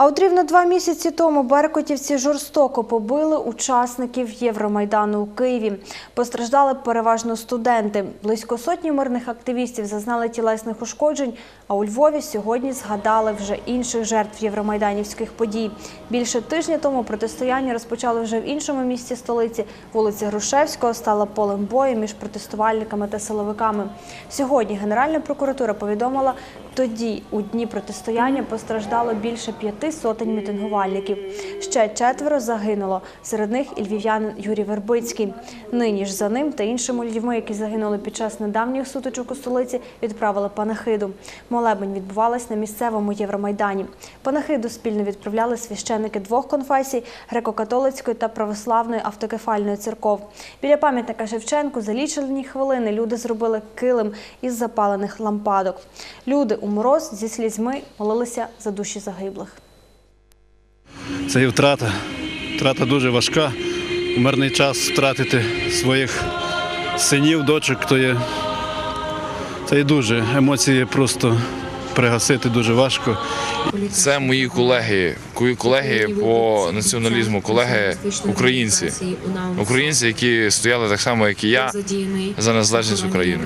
А от рівно два місяці тому беркутівці жорстоко побили учасників Євромайдану у Києві. Постраждали переважно студенти. Близько сотні мирних активістів зазнали тілесних ушкоджень. А у Львові сьогодні згадали вже інших жертв євромайданівських подій. Більше тижня тому протистояння розпочали вже в іншому місті столиці. Вулиця Грушевського стала полем бою між протестувальниками та силовиками. Сьогодні Генеральна прокуратура повідомила, тоді у дні протистояння постраждало більше п'яти сотень мітингувальників. Ще четверо загинуло. Серед них і львів'янин Юрій Вербицький. Нині ж за ним та іншими людьми, які загинули під час недавніх сутичок у столиці, відправили панахиду. Молебень відбувалась на місцевому Євромайдані. Панахиду спільно відправляли священники двох конфесій греко-католицької та православної автокефальної церков. Біля пам'ятника Шевченку за лічені хвилини люди зробили килим із запалених лампадок. Люди у мороз зі слізьми молилися за душі загиблих. Це і втрата. Втрата дуже важка. У мирний час втратити своїх синів, дочок, то є, це є дуже. Емоції просто пригасити дуже важко. Це мої колеги, ко- колеги по націоналізму, колеги українці, українці, які стояли так само, як і я, за незалежність України.